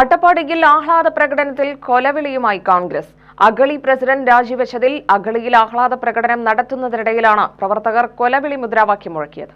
അട്ടപ്പാടിയിൽ ആഹ്ലാദ പ്രകടനത്തിൽ കൊലവിളിയുമായി കോൺഗ്രസ്. അഗളി പ്രസിഡന്റ് രാജിവെച്ചതിൽ അഗളിയിൽ ആഹ്ലാദ പ്രകടനം നടത്തുന്നതിനിടയിലാണ് പ്രവർത്തകർ കൊലവിളി മുദ്രാവാക്യം മുഴക്കിയത്.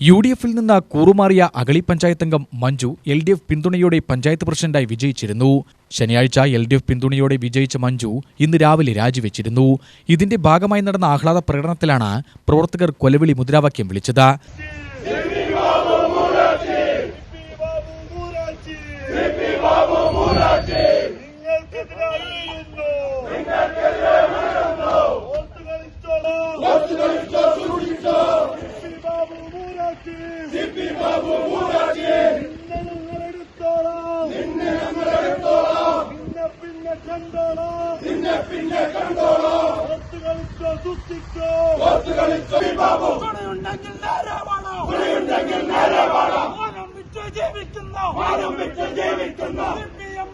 യു ഡി എഫിൽ നിന്ന് കൂറുമാറിയ അഗളി പഞ്ചായത്ത് അംഗം മഞ്ജു എൽ ഡി എഫ് പിന്തുണയോടെ പഞ്ചായത്ത് പ്രസിഡന്റായി വിജയിച്ചിരുന്നു. ശനിയാഴ്ച എൽ ഡി എഫ് പിന്തുണയോടെ വിജയിച്ച മഞ്ജു ഇന്ന് രാവിലെ രാജിവെച്ചിരുന്നു. ഇതിന്റെ ഭാഗമായി നടന്ന ആഹ്ലാദ പ്രകടനത്തിലാണ് പ്രവർത്തകർ കൊലവിളി മുദ്രാവാക്യം വിളിച്ചത്.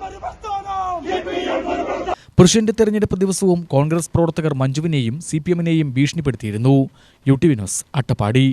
ഒരു പ്രസ്ഥാനം പ്രസിഡന്റ് തെരഞ്ഞെടുപ്പ് ദിവസവും കോൺഗ്രസ് പ്രവർത്തകർ മഞ്ജുവിനെയും സി പി എമ്മിനെയും ഭീഷണിപ്പെടുത്തിയിരുന്നു. U T V news Attappadi.